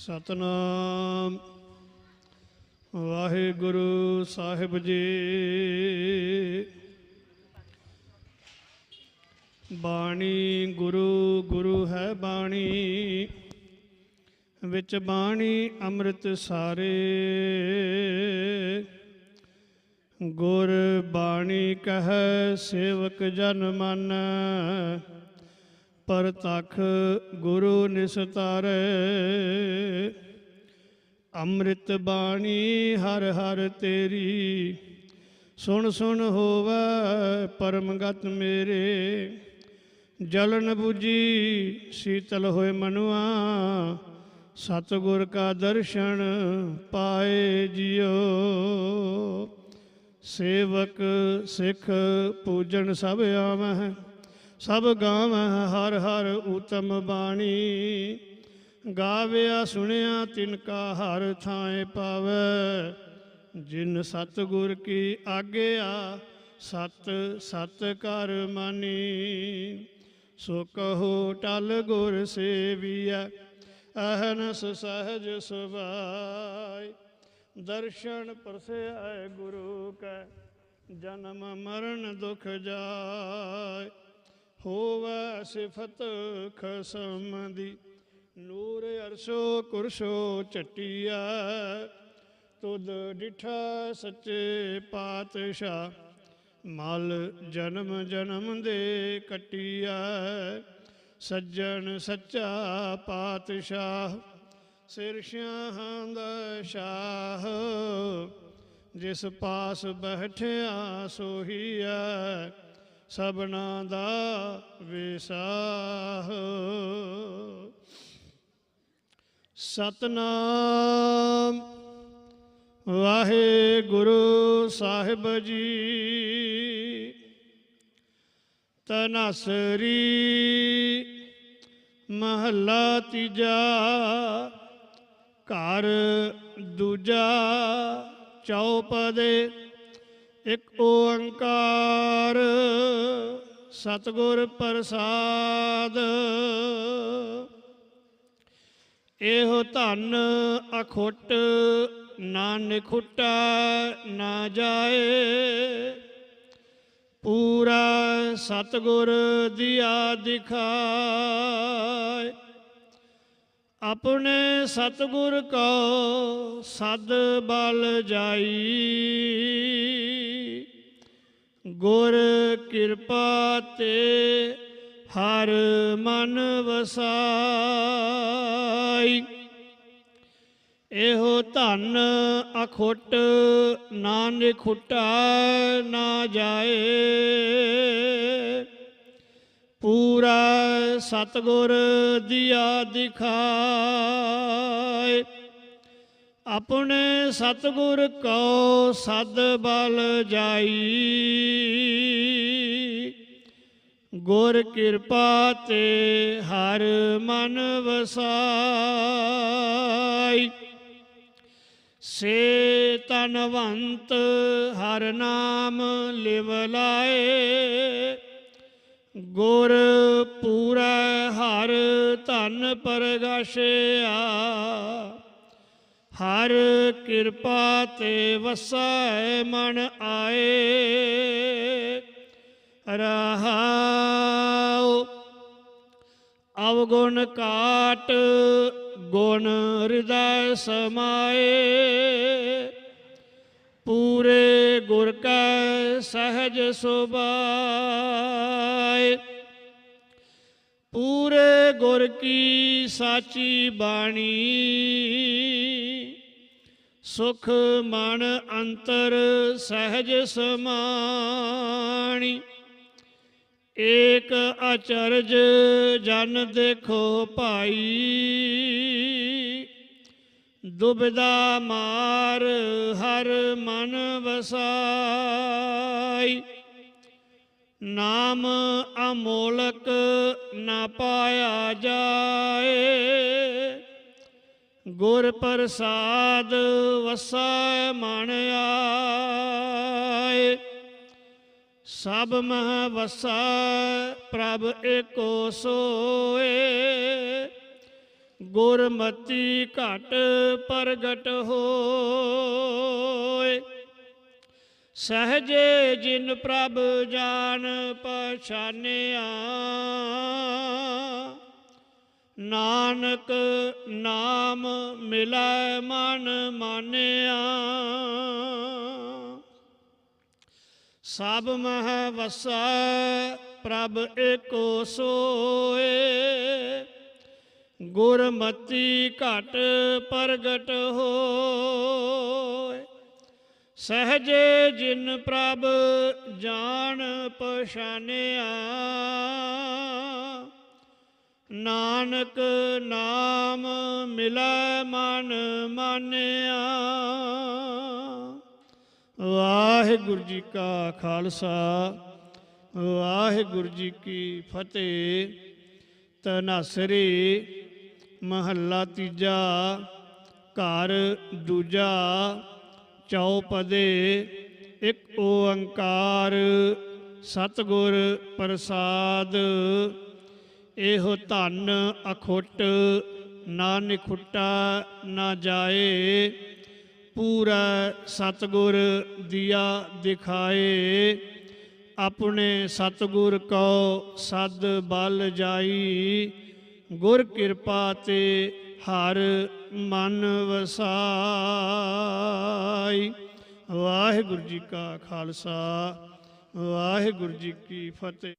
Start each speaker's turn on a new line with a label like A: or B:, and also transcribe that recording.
A: ਸਤਨਾਮ। ਵਾਹਿਗੁਰੂ ਸਾਹਿਬ ਜੀ। ਬਾਣੀ ਗੁਰੂ ਗੁਰੂ ਹੈ ਬਾਣੀ। ਵਿੱਚ ਬਾਣੀ ਅੰਮ੍ਰਿਤ ਸਾਰੇ। ਗੁਰ ਬਾਣੀ ਕਹੈ, ਸੇਵਕ ਜਨ ਮਨ। ਪਰਤਖ ਗੁਰੂ ਨਿਸਤਾਰੇ। ਅੰਮ੍ਰਿਤ ਬਾਣੀ ਹਰ ਹਰ ਤੇਰੀ, ਸੁਣ ਸੁਣ ਹੋਵੇ ਪਰਮਗਤ ਮੇਰੇ। ਜਲਨ 부ਜੀ ਸੀਤਲ ਹੋਏ ਮਨੁਆ, ਸਤਿਗੁਰ ਕਾ ਦਰਸ਼ਨ ਪਾਏ ਜਿਉ। ਸੇਵਕ ਸਿੱਖ ਪੂਜਨ ਸਭ ਆਵਹਿ। ਸਭ ਗਾਵਹਿ ਹਰ ਹਰ ਊਤਮ ਬਾਣੀ। ਗਾਵਿਆ ਸੁਣਿਆ ਤਿਨ ਕਾ ਹਰ ਥਾਏ ਪਾਵੈ। ਜਿਨ ਸਤਿਗੁਰ ਕੀ ਆਗਿਆ, ਸਤ ਸਤ ਕਰ ਮਾਨੀ। ਸੋ ਕਹੋ ਟਲ ਗੁਰ ਸੇਵੀਐ, ਅਹਨਸ ਸਹਜ ਸੁਭਾਈ। ਦਰਸ਼ਨ ਪਰਸੈ ਗੁਰੂ ਕੈ, ਜਨਮ ਮਰਨ ਦੁਖ ਜਾਏ। ਹੋਵੈ ਸਿਫਤ ਖਸਮ ਦੀ। ਨੂਰ ਅਰਸ਼ੋ ਕੁਰਸ਼ੋ ਚਟਿਆ ਤੁਧ ਡਿਠਾ ਸੱਚੇ ਪਾਤਸ਼ਾਹ। ਮਲ ਜਨਮ ਜਨਮ ਦੇ ਕਟਿਆ ਸੱਜਣ ਸੱਚਾ ਪਾਤਸ਼ਾਹ। ਸਿਰ ਸ਼ਾਹਾਂ ਦਾ ਸ਼ਾਹ, ਜਿਸ ਪਾਸ ਬੈਠਿਆ ਸੋਹੀਐ। ਸਭਨਾ ਦਾ ਵਿਸਾਹ। ਸਤਨਾਮ ਵਾਹਿਗੁਰੂ ਸਾਹਿਬ ਜੀ। ਤਨਸਰੀ ਮਹੱਲਾ ਤੀਜਾ ਘਰ ਦੂਜਾ ਚੌਪਦੇ ਇੱਕ ਓੰਕਾਰ ਸਤਿਗੁਰ ਪ੍ਰਸਾਦ। ਇਹੋ ਧਨ ਅਖੁੱਟ ਨਾ ਨਿਖੁੱਟਾ ਨਾ ਜਾਏ। ਪੂਰਾ ਸਤਿਗੁਰ ਦਿਆ ਦਿਖਾਏ। ਆਪਣੇ ਸਤਿਗੁਰ ਕੋ ਸਦ ਬਲ ਜਾਈ। ਗੁਰ ਕਿਰਪਾ ਤੇ ਹਰ ਮਨ ਵਸਾਈ। ਇਹੋ ਧਨ ਅਖੁੱਟ ਨਾ ਨਿਖੁੱਟਾ ਨਾ ਜਾਏ। ਪੂਰਾ ਸਤਗੁਰ ਦਿਆ ਦਿਖਾਏ। ਆਪਣੇ ਸਤਗੁਰ ਕੋ ਸਦ ਬਲ ਜਾਈ। ਗੁਰ ਕਿਰਪਾ ਤੇ ਹਰ ਮਨ ਵਸਾਈ। ਸੇ ਤਨਵੰਤ ਹਰ ਨਾਮ ਲਿਵ ਲਾਏ। ਗੁਰ ਪੂਰਾ ਹਰ ਧਨ ਪਰਗਾਸ਼ਿਆ ਹਰ ਕਿਰਪਾ ਤੇ ਵਸੈ ਮਨ ਆਏ। ਰਹਾਉ, ਅਵਗੁਣ ਕਾਟ ਗੁਣ ਹਿਰਦੈ ਸਮਾਏ। ਪੂਰੇ ਗੁਰ ਕੈ ਸਹਜ ਸੁਭਾਏ। ਪੂਰੇ ਗੁਰ ਕੀ ਸਾਚੀ ਬਾਣੀ। ਸੁਖ ਮਨ ਅੰਤਰ ਸਹਿਜ ਸਮਾਣੀ। ਏਕ ਅਚਰਜ ਜਨ ਦੇਖੋ ਭਾਈ। ਦੁਬਦਾ ਮਾਰ ਹਰ ਮਨ ਵਸਾਈ। ਨਾਮ ਅਮੋਲਕ ਨਾ ਪਾਇਆ ਜਾਏ। ਗੁਰ ਪ੍ਰਸਾਦ ਵਸੈ ਮਨ ਆਏ। ਸਭ ਮਹ ਵਸੈ ਪ੍ਰਭ ਏਕੋ ਸੋਏ। ਗੁਰਮਤੀ ਘਟ ਪ੍ਰਗਟ ਹੋਏ। ਸਹਜੇ ਜਿਨ ਪ੍ਰਭ ਜਾਣ ਪਛਾਨਿਆ। ਨਾਨਕ ਨਾਮ ਮਿਲੈ ਮਨ ਮਾਨਿਆ। ਸਭ ਮਹਿ ਵਸੈ ਪ੍ਰਭ ਏਕੋ ਸੋਏ। ਗੁਰਮਤੀ ਘਟ ਪ੍ਰਗਟ ਹੋਏ। ਸਹਜੇ ਜਿਨ ਪ੍ਰਭ ਜਾਣ ਪਛਾਨਿਆ। ਨਾਨਕ ਨਾਮ ਮਿਲੈ ਮਨ ਮਾਨਿਆ। ਵਾਹਿਗੁਰੂ ਜੀ ਕਾ ਖਾਲਸਾ, ਵਾਹਿਗੁਰੂ ਜੀ ਕੀ ਫਤਿਹ। ਤਨਾਸਰੀ ਮਹੱਲਾ ਤੀਜਾ, ਘਰ ਦੂਜਾ ਚੌਪਦੇ ਇੱਕ ਓੰਕਾਰ ਸਤਿਗੁਰ ਪ੍ਰਸਾਦ। ਇਹੋ ਧਨ ਅਖੁੱਟ, ਨਾ ਨਿਖੁੱਟਾ ਨਾ ਜਾਏ, ਪੂਰਾ ਸਤਿਗੁਰ ਦਿਆ ਦਿਖਾਏ। ਆਪਣੇ ਸਤਿਗੁਰ ਕੋ ਸਦ ਬਲ ਜਾਈ, ਗੁਰ ਕਿਰਪਾ ਤੇ ਹਰ ਮਨ ਵਸਾਈ। ਵਾਹਿਗੁਰੂ ਜੀ ਕਾ ਖਾਲਸਾ ਵਾਹਿਗੁਰੂ ਜੀ ਕੀ ਫਤਿਹ।